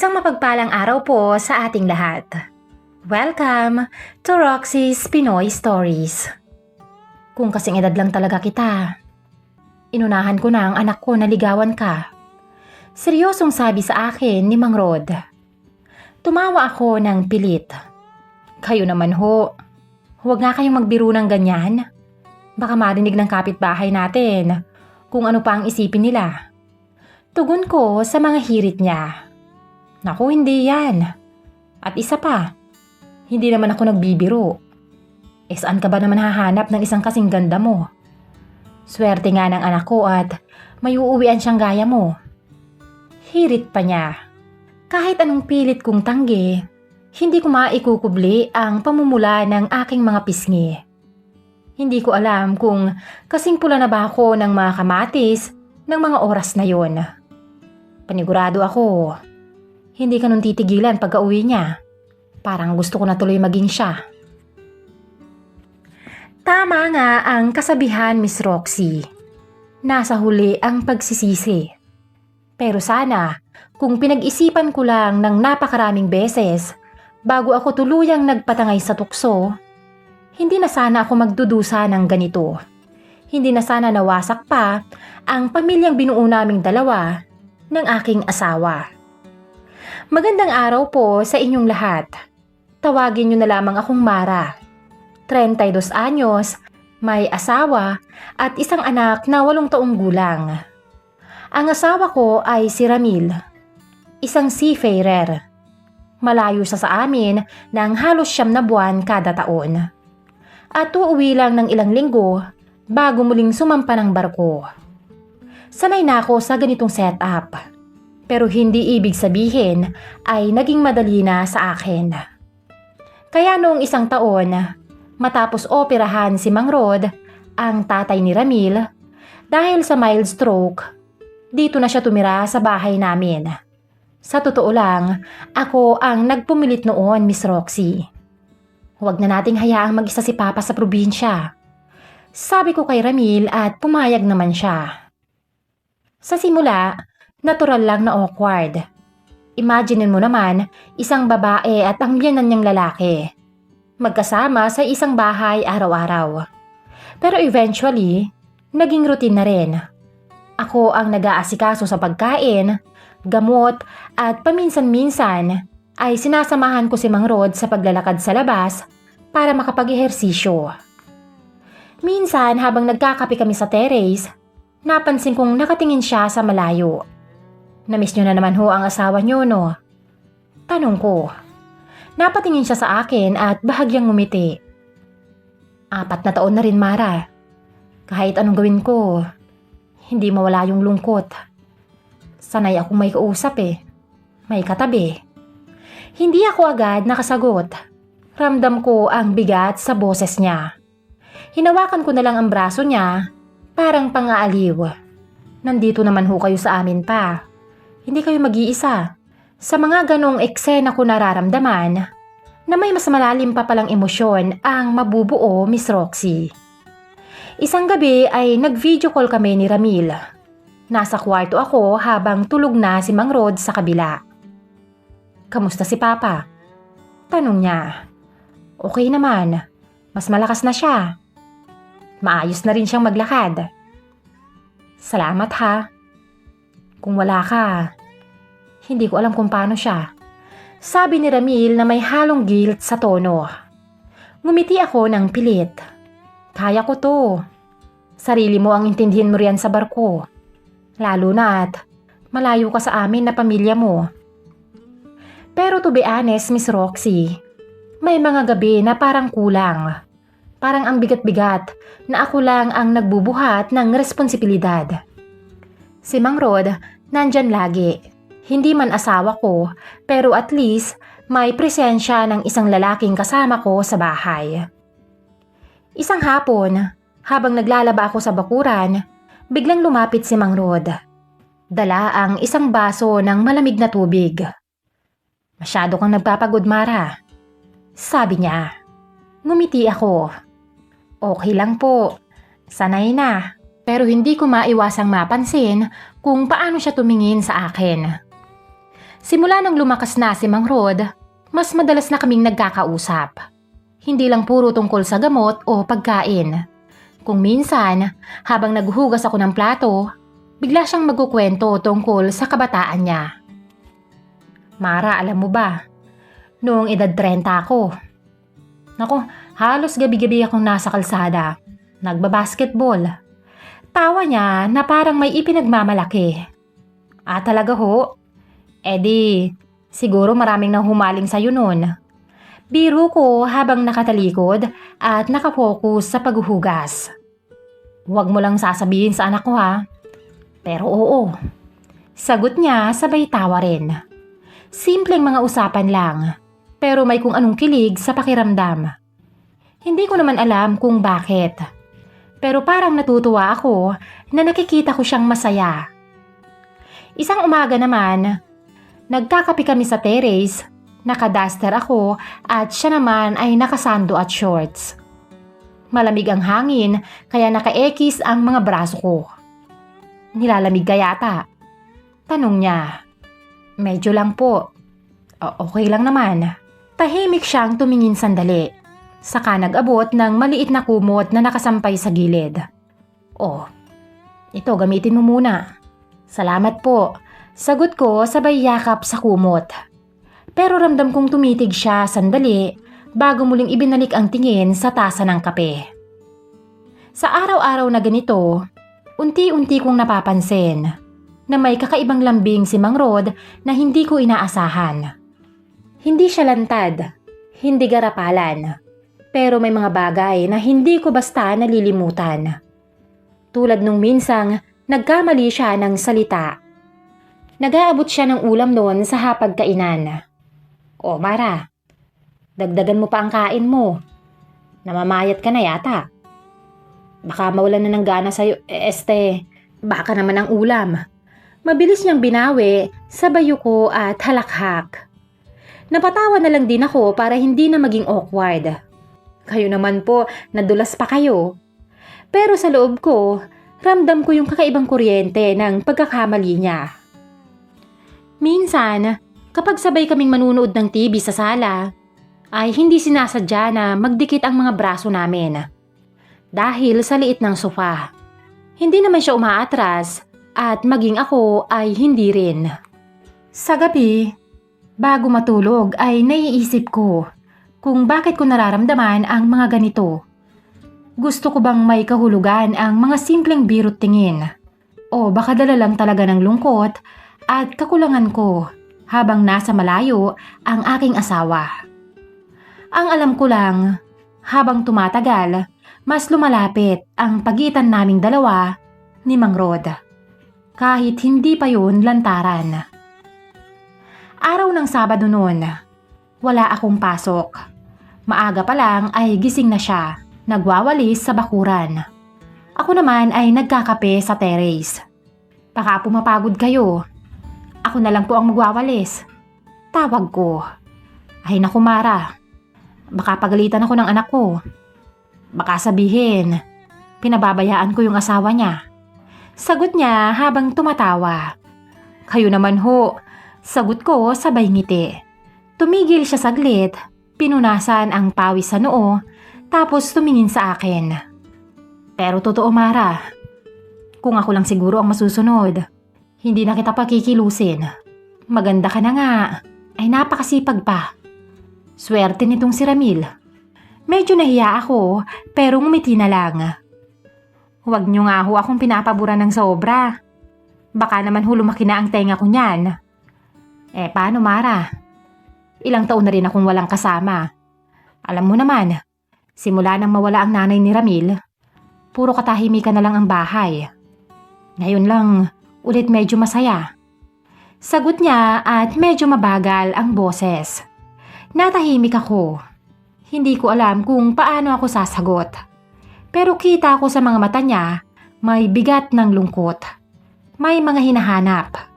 Isang mapagpalang araw po sa ating lahat. Welcome to Roxy's Pinoy Stories. Kung kasing edad lang talaga kita, inunahan ko na ang anak ko na ligawan ka. Seryosong sabi sa akin ni Mang Rod. Tumawa ako ng pilit. Kayo naman ho, huwag nga kayong magbiro ng ganyan. Baka marinig ng kapitbahay natin kung ano pa ang isipin nila. Tugon ko sa mga hirit niya. Naku, hindi yan. At isa pa, hindi naman ako nagbibiro. Eh saan ka ba naman hahanap ng isang kasing ganda mo? Swerte nga ng anak ko at may uuwian siyang gaya mo. Hirit pa niya. Kahit anong pilit kong tanggi, hindi ko maikukubli ang pamumula ng aking mga pisngi. Hindi ko alam kung kasing pula na ba ako ng mga kamatis ng mga oras na yon. Panigurado ako, hindi ka nun titigilan pagka uwi niya. Parang gusto ko na tuloy maging siya. Tama nga ang kasabihan, Miss Roxy. Nasa huli ang pagsisisi. Pero sana, kung pinag-isipan ko lang ng napakaraming beses bago ako tuluyang nagpatangay sa tukso, hindi na sana ako magdudusa ng ganito. Hindi na sana nawasak pa ang pamilyang binuo naming dalawa ng aking asawa. Magandang araw po sa inyong lahat. Tawagin niyo na lamang akong Mara. 32 anyos, may asawa at isang anak na walong taong gulang. Ang asawa ko ay si Ramil, isang seafarer. Malayo siya sa amin ng halos siyam na buwan kada taon. At uuwi lang ng ilang linggo bago muling sumampa ng barko. Sanay na ako sa ganitong setup. Pero hindi ibig sabihin ay naging madali na sa akin. Kaya noong isang taon, matapos operahan si Mang Rod, ang tatay ni Ramil, dahil sa mild stroke, dito na siya tumira sa bahay namin. Sa totoo lang, ako ang nagpumilit noon, Miss Roxy. Huwag na nating hayaang mag-isa si Papa sa probinsya. Sabi ko kay Ramil at pumayag naman siya. Sa simula, natural lang na awkward. Imaginin mo naman, isang babae at ang biyanan niyang lalaki. Magkasama sa isang bahay araw-araw. Pero eventually, naging routine na rin. Ako ang nag-aasikaso sa pagkain, gamot at paminsan-minsan ay sinasamahan ko si Mang Rod sa paglalakad sa labas para makapag-ehersisyo. Minsan habang nagkakape kami sa terrace, napansin kong nakatingin siya sa malayo. Namiss niyo na naman ho ang asawa niyo, no? Tanong ko. Napatingin siya sa akin at bahagyang ngumiti. Apat na taon na rin, Mara. Kahit anong gawin ko, hindi mawala yung lungkot. Sanay akong may kausap eh. May katabi. Hindi ako agad nakasagot. Ramdam ko ang bigat sa boses niya. Hinawakan ko na lang ang braso niya, parang pangaaliw. Nandito naman ho kayo sa amin pa. Hindi kayo mag-iisa. Sa mga ganong eksena ko nararamdaman na may mas malalim pa palang emosyon ang mabubuo, Miss Roxy. Isang gabi ay nag-video call kami ni Ramil. Nasa kwarto ako habang tulog na si Mang Rod sa kabila. Kamusta si Papa? Tanong niya. Okay naman. Mas malakas na siya. Maayos na rin siyang maglakad. Salamat ha. Kung wala ka, hindi ko alam kung paano siya. Sabi ni Ramil na may halong guilt sa tono. Ngumiti ako ng pilit. Kaya ko to. Sarili mo ang intindihin mo riyan sa barko. Lalo na at malayo ka sa amin na pamilya mo. Pero to be honest, Miss Roxy, may mga gabi na parang kulang. Parang ang bigat-bigat na ako lang ang nagbubuhat ng responsibilidad. Si Mang Rod, nandyan lagi. Hindi man asawa ko, pero at least may presensya ng isang lalaking kasama ko sa bahay. Isang hapon, habang naglalaba ako sa bakuran, biglang lumapit si Mang Rod. Dala ang isang baso ng malamig na tubig. Masyado kang nagpapagod, Mara. Sabi niya. Ngumiti ako. Okay lang po. Sanay na. Pero hindi ko maiwasang mapansin kung paano siya tumingin sa akin. Simula nang lumakas na si Mang Rod, mas madalas na kaming nagkakausap. Hindi lang puro tungkol sa gamot o pagkain. Kung minsan, habang naghuhugas ako ng plato, bigla siyang magkukwento tungkol sa kabataan niya. Mara, alam mo ba, noong edad 30 ako, Nako, halos gabi-gabi akong nasa kalsada. Nagbabasketball. Tawa niya na parang may ipinagmamalaki. Ah, talaga ho? Eh di, siguro maraming nang humaling sa'yo nun. Biro ko habang nakatalikod at nakapokus sa paghuhugas. Huwag mo lang sasabihin sa anak ko ha. Pero oo. Sagot niya sabay tawa rin. Simpleng mga usapan lang pero may kung anong kilig sa pakiramdam. Hindi ko naman alam kung bakit. Pero parang natutuwa ako na nakikita ko siyang masaya. Isang umaga naman, nagkakapi kami sa terrace, nakadaster ako at siya naman ay nakasando at shorts. Malamig ang hangin kaya nakaekis ang mga braso ko. Nilalamig ka yata. Tanong niya. Medyo lang po. O- okay lang naman. Tahimik siyang tumingin sandali. Saka nag-abot ng maliit na kumot na nakasampay sa gilid. Oh, ito gamitin mo muna. Salamat po. Sagot ko sabay yakap sa kumot. Pero ramdam kong tumitig siya sandali bago muling ibinalik ang tingin sa tasa ng kape. Sa araw-araw na ganito, unti-unti kong napapansin na may kakaibang lambing si Mang Rod na hindi ko inaasahan. Hindi siya lantad, hindi garapalan, pero may mga bagay na hindi ko basta nalilimutan. Tulad nung minsang nagkamali siya ng salita. Nag-aabot siya ng ulam noon sa hapagkainan. O Mara, dagdagan mo pa ang kain mo. Namamayat ka na yata. Baka mawalan na ng gana sa'yo, eh, este, baka naman ang ulam. Mabilis niyang binawi sa bayuko at halakhak. Napatawa na lang din ako para hindi na maging awkward. Kayo naman po, nadulas pa kayo. Pero sa loob ko, ramdam ko yung kakaibang kuryente ng pagkakamali niya. Minsan, kapag sabay kaming manunood ng TV sa sala, ay hindi sinasadya na magdikit ang mga braso namin. Dahil sa liit ng sofa. Hindi naman siya umaatras at maging ako ay hindi rin. Sa gabi, Bago matulog ay naiisip ko kung bakit ko nararamdaman ang mga ganito. Gusto ko bang may kahulugan ang mga simpleng birot tingin? O baka dala lang talaga ng lungkot at kakulangan ko habang nasa malayo ang aking asawa. Ang alam ko lang, habang tumatagal, mas lumalapit ang pagitan naming dalawa ni Mang Rod. Kahit hindi pa yun lantaran. Araw ng Sabado noon. Wala akong pasok. Maaga pa lang ay gising na siya, nagwawalis sa bakuran. Ako naman ay nagkakape sa terrace. Baka pumapagod kayo. Ako na lang po ang magwawalis. Tawag ko. Ay naku Mara, baka pagalitan ako ng anak ko. Baka sabihin, pinababayaan ko yung asawa niya. Sagot niya habang tumatawa. Kayo naman ho, Sagot ko sabay ngiti. Tumigil siya saglit, pinunasan ang pawis sa noo, tapos tumingin sa akin. Pero totoo Mara, kung ako lang siguro ang masusunod, hindi na kita pakikilusin. Maganda ka na nga, ay napakasipag pa. Swerte nitong si Ramil. Medyo nahiya ako, pero ngumiti na lang. Huwag niyo nga ho akong pinapabura ng sobra. Baka naman hulumaki na ang tenga ko niyan. Eh, paano Mara? Ilang taon na rin akong walang kasama. Alam mo naman, simula nang mawala ang nanay ni Ramil, puro katahimikan na lang ang bahay. Ngayon lang, ulit medyo masaya. Sagot niya at medyo mabagal ang boses. Natahimik ako. Hindi ko alam kung paano ako sasagot. Pero kita ko sa mga mata niya, may bigat ng lungkot. May mga hinahanap.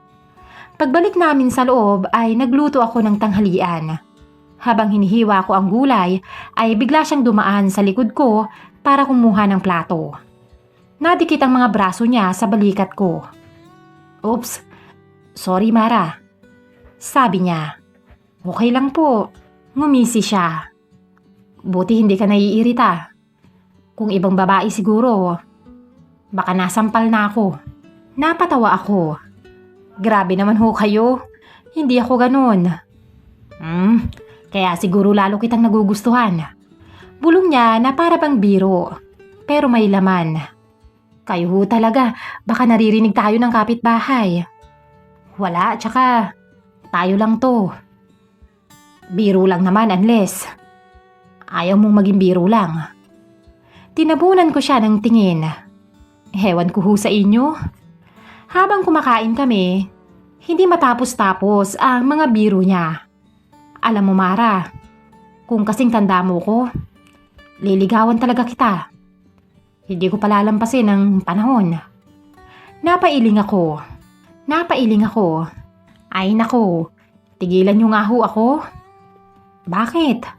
Pagbalik namin sa loob ay nagluto ako ng tanghalian. Habang hinihiwa ko ang gulay ay bigla siyang dumaan sa likod ko para kumuha ng plato. Nadikit ang mga braso niya sa balikat ko. Oops, sorry Mara. Sabi niya, okay lang po. Ngumisi siya. Buti hindi ka naiirita. Kung ibang babae siguro, baka nasampal na ako. Napatawa ako. Grabe naman ho kayo. Hindi ako ganun. Hmm, kaya siguro lalo kitang nagugustuhan. Bulong niya na para bang biro, pero may laman. Kayo ho talaga, baka naririnig tayo ng kapitbahay. Wala, tsaka tayo lang to. Biro lang naman unless ayaw mong maging biro lang. Tinabunan ko siya ng tingin. Hewan ko ho sa inyo. Habang kumakain kami, hindi matapos-tapos ang mga biro niya. Alam mo Mara, kung kasing tanda mo ko, liligawan talaga kita. Hindi ko palalampasin ng panahon. Napailing ako. Napailing ako. Ay nako, tigilan niyo nga ho ako. Bakit?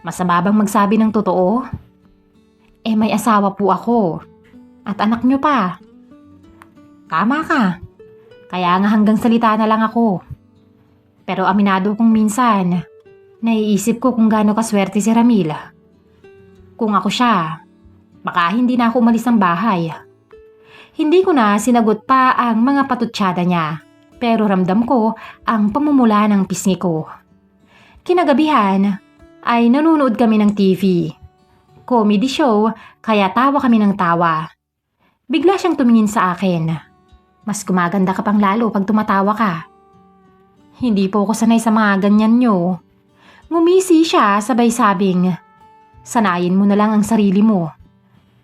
Masama bang magsabi ng totoo? Eh may asawa po ako. At anak niyo pa. Tama ka. Kaya nga hanggang salita na lang ako. Pero aminado kong minsan, naiisip ko kung gaano kaswerte si Ramila. Kung ako siya, baka hindi na ako umalis ng bahay. Hindi ko na sinagot pa ang mga patutsyada niya, pero ramdam ko ang pamumula ng pisngi ko. Kinagabihan ay nanonood kami ng TV. Comedy show, kaya tawa kami ng tawa. Bigla siyang tumingin sa akin. Mas gumaganda ka pang lalo pag tumatawa ka. Hindi po ako sanay sa mga ganyan nyo. Ngumisi siya sabay sabing, Sanayin mo na lang ang sarili mo.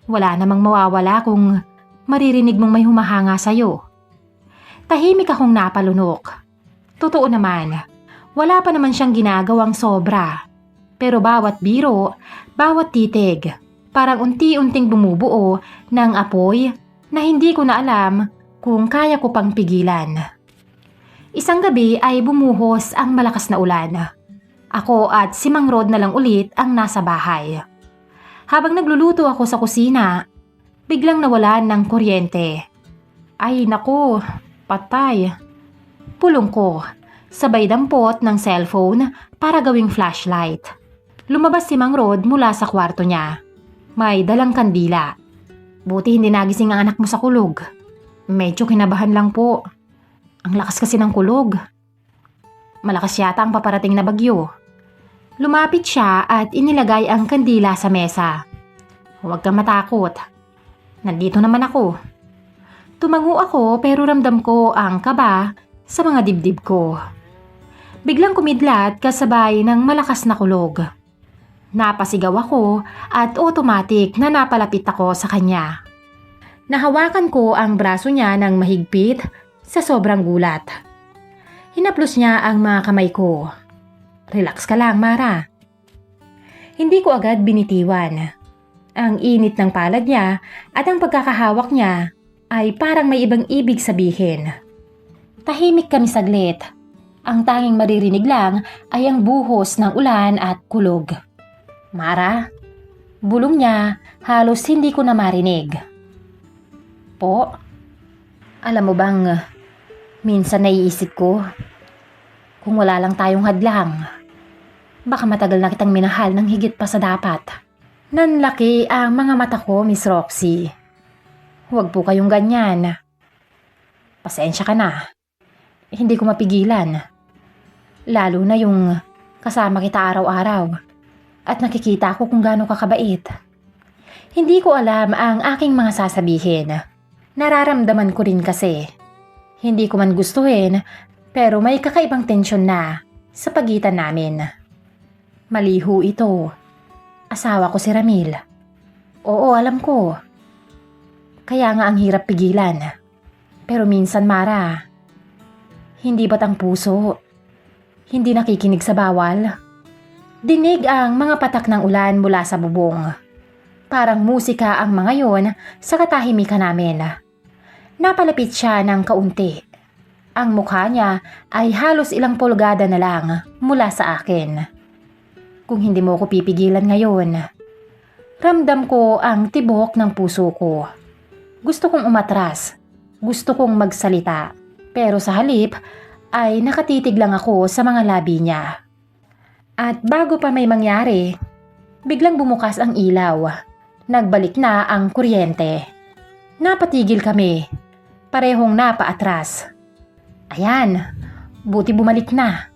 Wala namang mawawala kung maririnig mong may humahanga sa'yo. Tahimik akong napalunok. Totoo naman, wala pa naman siyang ginagawang sobra. Pero bawat biro, bawat titig, parang unti-unting bumubuo ng apoy na hindi ko na alam kung kaya ko pang pigilan. Isang gabi ay bumuhos ang malakas na ulan. Ako at si Mang Rod na lang ulit ang nasa bahay. Habang nagluluto ako sa kusina, biglang nawalan ng kuryente. Ay naku, patay. Pulong ko, sabay dampot ng cellphone para gawing flashlight. Lumabas si Mang Rod mula sa kwarto niya. May dalang kandila. Buti hindi nagising ang anak mo sa kulog. Medyo kinabahan lang po. Ang lakas kasi ng kulog. Malakas yata ang paparating na bagyo. Lumapit siya at inilagay ang kandila sa mesa. Huwag kang matakot. Nandito naman ako. Tumango ako pero ramdam ko ang kaba sa mga dibdib ko. Biglang kumidlat kasabay ng malakas na kulog. Napasigaw ako at automatic na napalapit ako sa kanya. Nahawakan ko ang braso niya ng mahigpit sa sobrang gulat. Hinaplos niya ang mga kamay ko. Relax ka lang, Mara. Hindi ko agad binitiwan. Ang init ng palad niya at ang pagkakahawak niya ay parang may ibang ibig sabihin. Tahimik kami saglit. Ang tanging maririnig lang ay ang buhos ng ulan at kulog. Mara, bulong niya halos hindi ko na marinig. Po, alam mo bang minsan naiisip ko kung wala lang tayong hadlang, baka matagal na kitang minahal ng higit pa sa dapat. Nanlaki ang mga mata ko, Miss Roxy. Huwag po kayong ganyan. Pasensya ka na. Hindi ko mapigilan. Lalo na yung kasama kita araw-araw. At nakikita ko kung gaano kakabait. Hindi ko alam ang aking mga sasabihin. Nararamdaman ko rin kasi. Hindi ko man gustuhin, pero may kakaibang tensyon na sa pagitan namin. Maliho ito. Asawa ko si Ramil. Oo, alam ko. Kaya nga ang hirap pigilan. Pero minsan, Mara, hindi ba't ang puso? Hindi nakikinig sa bawal? Dinig ang mga patak ng ulan mula sa bubong. Parang musika ang mga yon sa katahimikan namin. Napalapit siya ng kaunti. Ang mukha niya ay halos ilang pulgada na lang mula sa akin kung hindi mo ko pipigilan ngayon. Ramdam ko ang tibok ng puso ko. Gusto kong umatras. Gusto kong magsalita. Pero sa halip ay nakatitig lang ako sa mga labi niya. At bago pa may mangyari, biglang bumukas ang ilaw. Nagbalik na ang kuryente. Napatigil kami. Parehong napaatras. Ayan, buti bumalik na.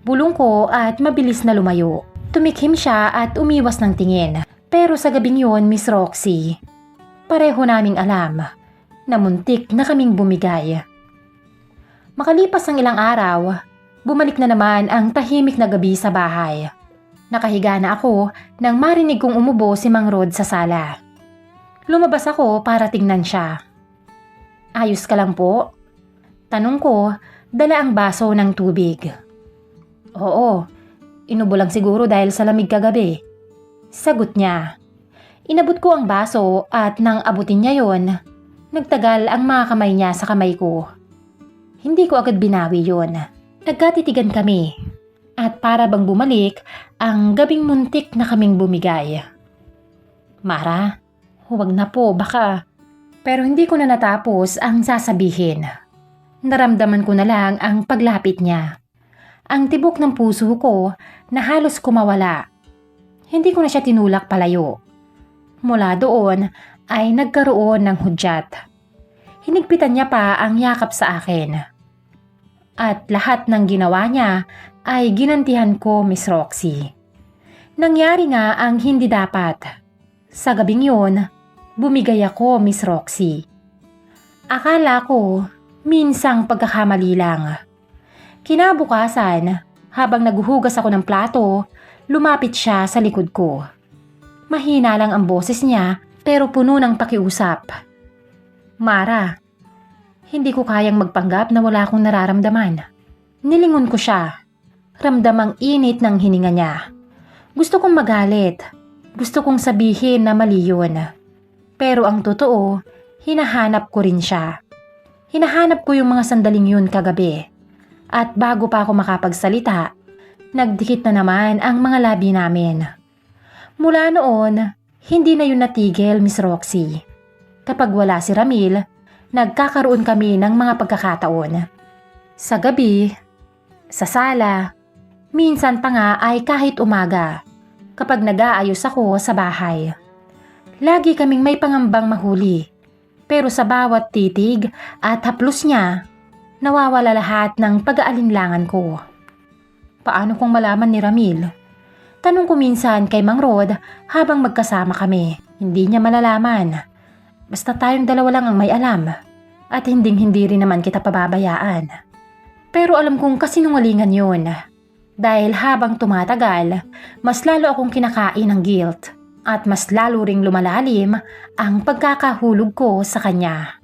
Bulong ko at mabilis na lumayo. Tumikhim siya at umiwas ng tingin. Pero sa gabing yun, Miss Roxy, pareho naming alam na muntik na kaming bumigay. Makalipas ang ilang araw, bumalik na naman ang tahimik na gabi sa bahay. Nakahiga na ako nang marinig kong umubo si Mang Rod sa sala. Lumabas ako para tingnan siya. Ayos ka lang po? Tanong ko, dala ang baso ng tubig. Oo, inubo lang siguro dahil sa lamig kagabi. Sagot niya. Inabot ko ang baso at nang abutin niya yon, nagtagal ang mga kamay niya sa kamay ko. Hindi ko agad binawi yon. Nagkatitigan kami. At para bang bumalik, ang gabing muntik na kaming bumigay. Mara, huwag na po, baka... Pero hindi ko na natapos ang sasabihin. Naramdaman ko na lang ang paglapit niya. Ang tibok ng puso ko na halos kumawala. Hindi ko na siya tinulak palayo. Mula doon ay nagkaroon ng hudyat. Hinigpitan niya pa ang yakap sa akin. At lahat ng ginawa niya ay ginantihan ko, Miss Roxy. Nangyari nga ang hindi dapat. Sa gabing yun, bumigay ako, Miss Roxy. Akala ko, minsang pagkakamali lang. Kinabukasan, habang naguhugas ako ng plato, lumapit siya sa likod ko. Mahina lang ang boses niya pero puno ng pakiusap. Mara, hindi ko kayang magpanggap na wala akong nararamdaman. Nilingon ko siya. Ramdam ang init ng hininga niya. Gusto kong magalit. Gusto kong sabihin na mali yun. Pero ang totoo, hinahanap ko rin siya. Hinahanap ko yung mga sandaling yun kagabi. At bago pa ako makapagsalita, nagdikit na naman ang mga labi namin. Mula noon, hindi na yun natigil, Miss Roxy. Kapag wala si Ramil, nagkakaroon kami ng mga pagkakataon. Sa gabi, sa sala, minsan pa nga ay kahit umaga, kapag nag-aayos ako sa bahay. Lagi kaming may pangambang mahuli, pero sa bawat titig at haplos niya, nawawala lahat ng pag-aalinlangan ko. Paano kung malaman ni Ramil? Tanong ko minsan kay Mang Rod habang magkasama kami. Hindi niya malalaman. Basta tayong dalawa lang ang may alam. At hinding hindi rin naman kita pababayaan. Pero alam kong kasinungalingan yun. Dahil habang tumatagal, mas lalo akong kinakain ng guilt. At mas lalo ring lumalalim ang pagkakahulog ko sa kanya.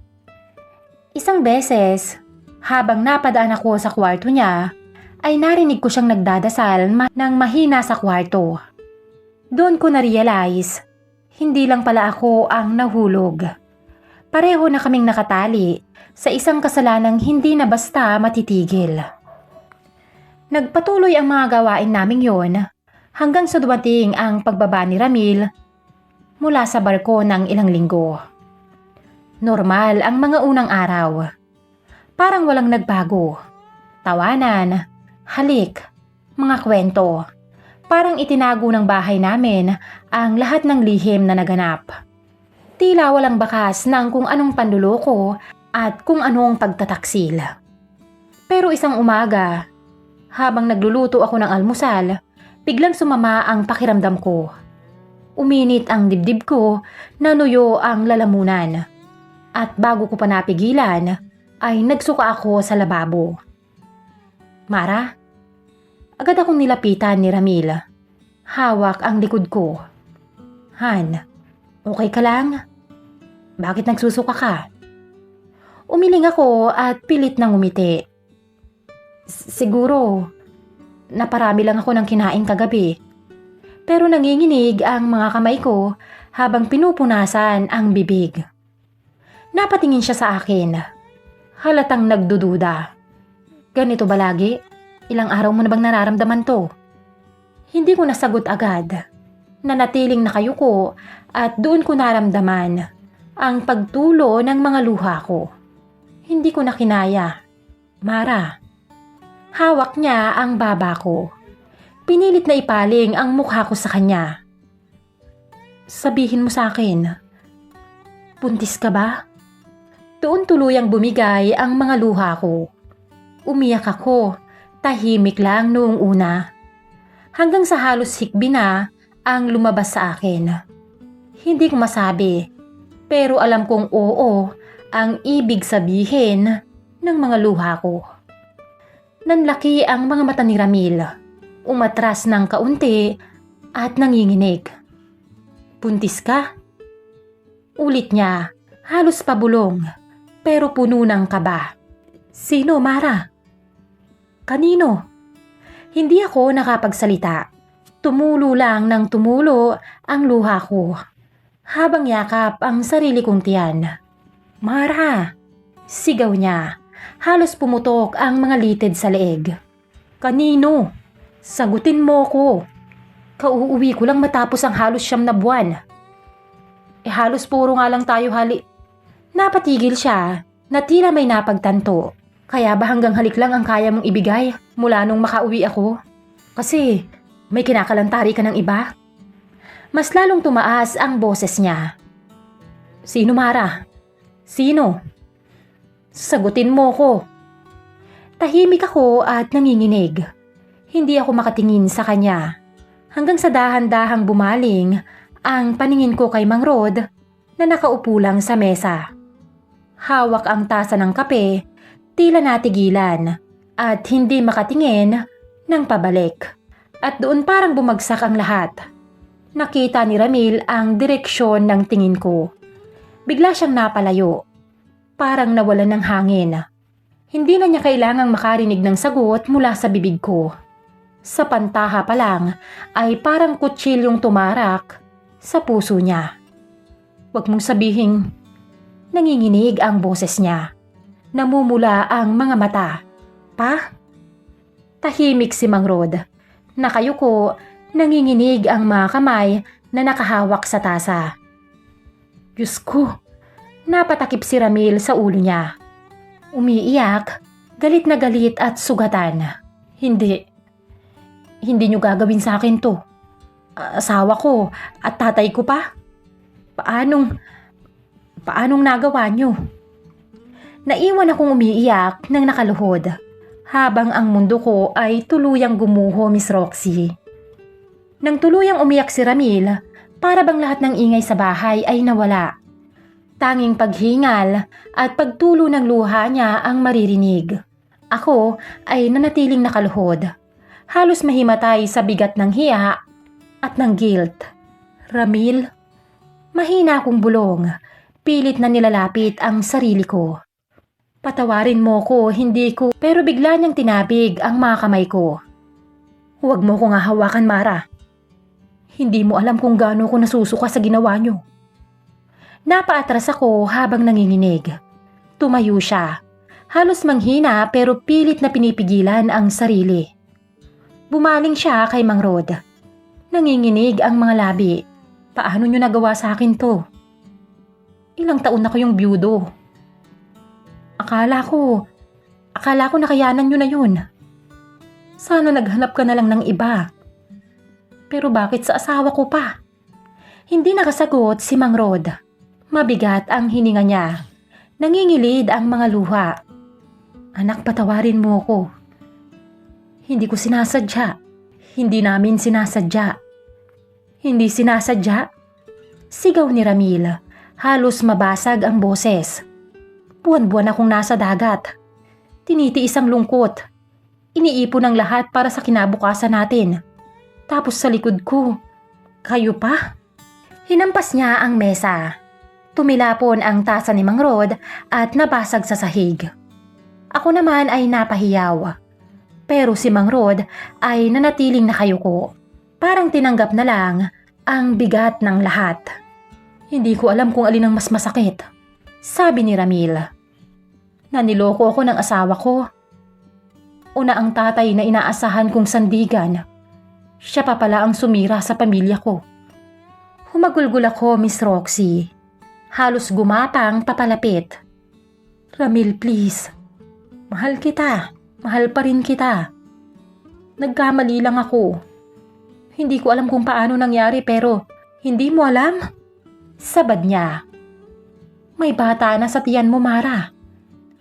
Isang beses, habang napadaan ako sa kwarto niya, ay narinig ko siyang nagdadasal ma- ng mahina sa kwarto. Doon ko na-realize, hindi lang pala ako ang nahulog. Pareho na kaming nakatali sa isang kasalanang hindi na basta matitigil. Nagpatuloy ang mga gawain naming yon hanggang sa dumating ang pagbaba ni Ramil mula sa barko ng ilang linggo. Normal ang mga unang araw. Parang walang nagbago. Tawanan, halik, mga kwento. Parang itinago ng bahay namin ang lahat ng lihim na naganap. Tila walang bakas ng kung anong panluloko at kung anong pagtataksil. Pero isang umaga, habang nagluluto ako ng almusal, biglang sumama ang pakiramdam ko. Uminit ang dibdib ko, nanuyo ang lalamunan. At bago ko pa napigilan, ay nagsuka ako sa lababo. Mara, agad akong nilapitan ni Ramil. Hawak ang likod ko. Han, okay ka lang? Bakit nagsusuka ka? Umiling ako at pilit nang umiti. Siguro, naparami lang ako ng kinain kagabi. Pero nanginginig ang mga kamay ko habang pinupunasan ang bibig. Napatingin siya sa akin. Halatang nagdududa. Ganito ba lagi? Ilang araw mo na bang nararamdaman to? Hindi ko nasagot agad. Nanatiling nakayuko at doon ko naramdaman ang pagtulo ng mga luha ko. Hindi ko na kinaya. Mara, Hawak niya ang baba ko. Pinilit na ipaling ang mukha ko sa kanya. Sabihin mo sa akin, buntis ka ba? Doon tuluyang bumigay ang mga luha ko. Umiyak ako, tahimik lang noong una. Hanggang sa halos hikbi na ang lumabas sa akin. Hindi ko masabi, pero alam kong oo ang ibig sabihin ng mga luha ko. Nanlaki ang mga mata ni Ramil. Umatras ng kaunti at nanginginig. Puntis ka? Ulit niya, halos pabulong, pero puno ng kaba. Sino, Mara? Kanino? Hindi ako nakapagsalita. Tumulo lang ng tumulo ang luha ko. Habang yakap ang sarili kong tiyan. Mara! Sigaw niya. Halos pumutok ang mga litid sa leeg. Kanino? Sagutin mo ko. Kauuwi ko lang matapos ang halos siyam na buwan. Eh halos puro nga lang tayo hali. Napatigil siya na tila may napagtanto. Kaya ba hanggang halik lang ang kaya mong ibigay mula nung makauwi ako? Kasi may kinakalantari ka ng iba. Mas lalong tumaas ang boses niya. Sino Mara? Sino? Sagutin mo ko. Tahimik ako at nanginginig. Hindi ako makatingin sa kanya. Hanggang sa dahan-dahang bumaling ang paningin ko kay Mang Rod na nakaupo lang sa mesa. Hawak ang tasa ng kape, tila natigilan at hindi makatingin ng pabalik. At doon parang bumagsak ang lahat. Nakita ni Ramil ang direksyon ng tingin ko. Bigla siyang napalayo. Parang nawalan ng hangin. Hindi na niya kailangang makarinig ng sagot mula sa bibig ko. Sa pantaha pa lang ay parang kutsilyong tumarak sa puso niya. Huwag mong sabihin, nanginginig ang boses niya. Namumula ang mga mata. Pa? Tahimik si Mang Rod. Nakayuko, nanginginig ang mga kamay na nakahawak sa tasa. Diyos ko, napatakip si Ramil sa ulo niya. Umiiyak, galit na galit at sugatan. Hindi. Hindi niyo gagawin sa akin to. Asawa ko at tatay ko pa. Paanong, paanong nagawa niyo? Naiwan akong umiiyak ng nakaluhod habang ang mundo ko ay tuluyang gumuho, Miss Roxy. Nang tuluyang umiyak si Ramil, para bang lahat ng ingay sa bahay ay nawala. Tanging paghingal at pagtulo ng luha niya ang maririnig. Ako ay nanatiling nakaluhod. Halos mahimatay sa bigat ng hiya at ng guilt. Ramil, mahina akong bulong. Pilit na nilalapit ang sarili ko. Patawarin mo ko, hindi ko, pero bigla niyang tinabig ang mga kamay ko. Huwag mo ko nga hawakan, Mara. Hindi mo alam kung gaano ko nasusuka sa ginawa niyo. Napaatras ako habang nanginginig. Tumayo siya. Halos manghina pero pilit na pinipigilan ang sarili. Bumaling siya kay Mang Rod. Nanginginig ang mga labi. Paano niyo nagawa sa akin to? Ilang taon na kayong byudo. Akala ko, akala ko nakayanan niyo na yun. Sana naghanap ka na lang ng iba. Pero bakit sa asawa ko pa? Hindi nakasagot si Mang Rod. Mabigat ang hininga niya. Nangingilid ang mga luha. Anak, patawarin mo ko. Hindi ko sinasadya. Hindi namin sinasadya. Hindi sinasadya? Sigaw ni Ramil. Halos mabasag ang boses. Buwan-buwan akong nasa dagat. Tinitiis ang lungkot. Iniipon ang lahat para sa kinabukasan natin. Tapos sa likod ko, kayo pa? Hinampas niya ang mesa. Tumilapon ang tasa ni Mang Rod at nabasag sa sahig. Ako naman ay napahiyaw. Pero si Mang Rod ay nanatiling nakayuko. Parang tinanggap na lang ang bigat ng lahat. Hindi ko alam kung alin ang mas masakit. Sabi ni Ramil. Naniloko ako ng asawa ko. Una ang tatay na inaasahan kong sandigan. Siya pa pala ang sumira sa pamilya ko. Humagulgul ako, Miss Roxy. Halos gumapang papalapit. Ramil, please. Mahal kita. Mahal pa rin kita. Nagkamali lang ako. Hindi ko alam kung paano nangyari pero hindi mo alam? Sabad niya. May bata na sa tiyan mo, Mara.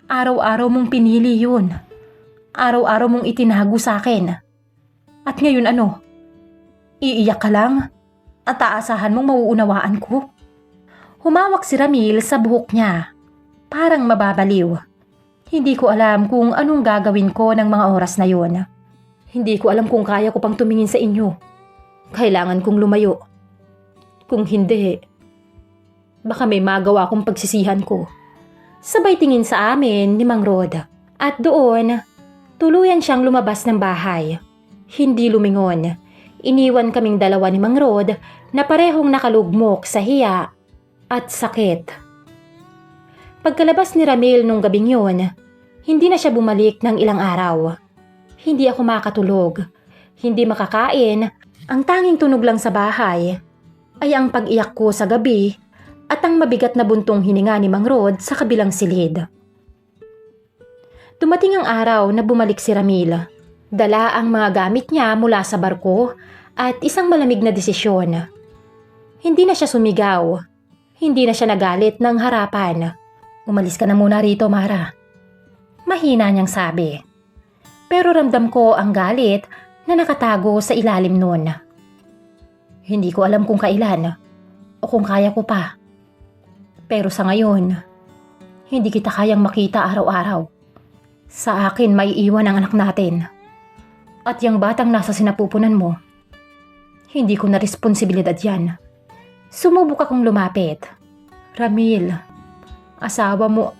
Araw-araw mong pinili yun. Araw-araw mong itinago sa akin. At ngayon ano? Iiyak ka lang? At aasahan mong mauunawaan ko? Humawak si Ramil sa buhok niya. Parang mababaliw. Hindi ko alam kung anong gagawin ko ng mga oras na yon. Hindi ko alam kung kaya ko pang tumingin sa inyo. Kailangan kong lumayo. Kung hindi, baka may magawa akong pagsisihan ko. Sabay tingin sa amin ni Mang Rod. At doon, tuluyan siyang lumabas ng bahay. Hindi lumingon. Iniwan kaming dalawa ni Mang Rod na parehong nakalugmok sa hiya at sakit. Pagkalabas ni Ramil nung gabing yun, hindi na siya bumalik ng ilang araw. Hindi ako makatulog, hindi makakain, ang tanging tunog lang sa bahay ay ang pag-iyak ko sa gabi at ang mabigat na buntong hininga ni Mang Rod sa kabilang silid. Dumating ang araw na bumalik si Ramil. Dala ang mga gamit niya mula sa barko at isang malamig na desisyon. Hindi na siya sumigaw. Hindi na siya nagalit ng harapan. Umalis ka na muna rito, Mara. Mahina niyang sabi. Pero ramdam ko ang galit na nakatago sa ilalim nun. Hindi ko alam kung kailan o kung kaya ko pa. Pero sa ngayon, hindi kita kayang makita araw-araw. Sa akin may iwan ang anak natin. At yung batang nasa sinapupunan mo, hindi ko na responsibilidad yan. Sumubok akong lumapit. Ramil, asawa mo,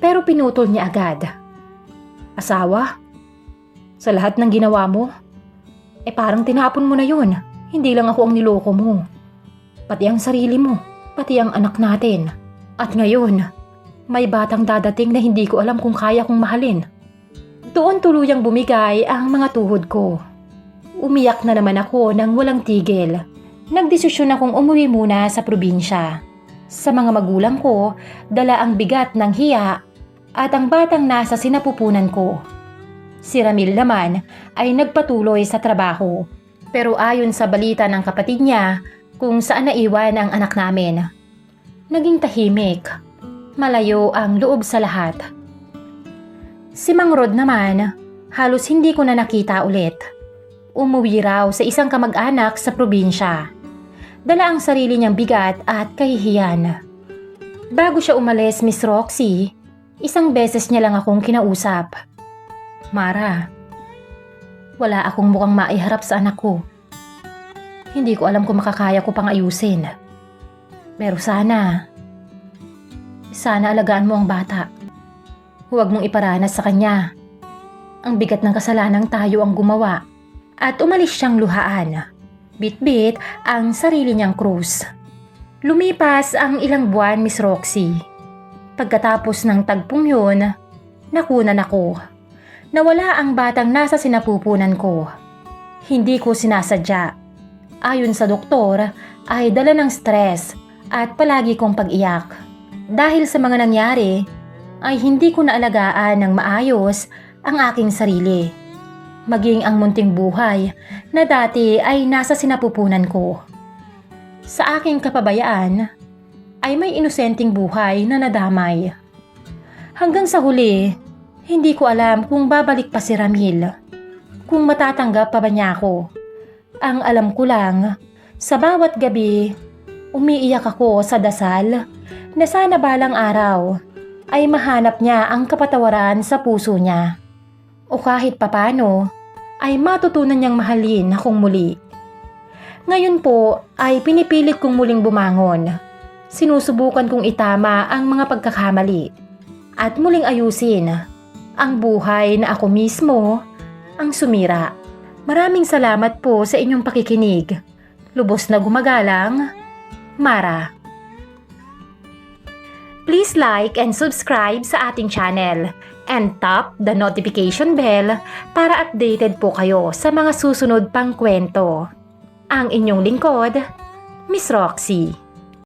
pero pinutol niya agad. Asawa? Sa lahat ng ginawa mo? Eh parang tinapon mo na yun. Hindi lang ako ang niloko mo. Pati ang sarili mo, pati ang anak natin. At ngayon, may batang dadating na hindi ko alam kung kaya kong mahalin. Doon tuluyang bumigay ang mga tuhod ko. Umiyak na naman ako nang walang tigil. Nagdesisyon akong umuwi muna sa probinsya. Sa mga magulang ko, dala ang bigat ng hiya at ang batang nasa sinapupunan ko. Si Ramil naman ay nagpatuloy sa trabaho. Pero ayon sa balita ng kapatid niya kung saan naiwan ang anak namin. Naging tahimik. Malayo ang loob sa lahat. Si Mang Rod naman, halos hindi ko na nakita ulit. Umuwi raw sa isang kamag-anak sa probinsya. Dala ang sarili niyang bigat at kahihiyan. Bago siya umalis, Miss Roxy, isang beses niya lang akong kinausap. Mara, wala akong mukhang maiharap sa anak ko. Hindi ko alam kung makakaya ko pang ayusin. Pero sana, sana alagaan mo ang bata. Huwag mong iparanas sa kanya. Ang bigat ng kasalanang tayo ang gumawa. At umalis siyang luhaan. Bit-bit ang sarili niyang krus. Lumipas ang ilang buwan, Miss Roxy. Pagkatapos ng tagpong yun, nakunan ako. Nawala ang batang nasa sinapupunan ko. Hindi ko sinasadya. Ayon sa doktor, ay dala ng stress at palagi kong pag-iyak. Dahil sa mga nangyari, ay hindi ko naalagaan ng maayos ang aking sarili. Maging ang munting buhay na dati ay nasa sinapupunan ko. Sa aking kapabayaan, ay may inosenteng buhay na nadamay. Hanggang sa huli, hindi ko alam kung babalik pa si Ramil. Kung matatanggap pa ba niya ako. Ang alam ko lang, sa bawat gabi, umiiyak ako sa dasal na sana balang araw ay mahanap niya ang kapatawaran sa puso niya. O kahit papano, ay matutunan niyang mahalin akong muli. Ngayon po ay pinipilit kong muling bumangon. Sinusubukan kong itama ang mga pagkakamali at muling ayusin ang buhay na ako mismo ang sumira. Maraming salamat po sa inyong pakikinig. Lubos na gumagalang, Mara. Please like and subscribe sa ating channel and tap the notification bell para updated po kayo sa mga susunod pang kwento. Ang inyong lingkod, Miss Roxy.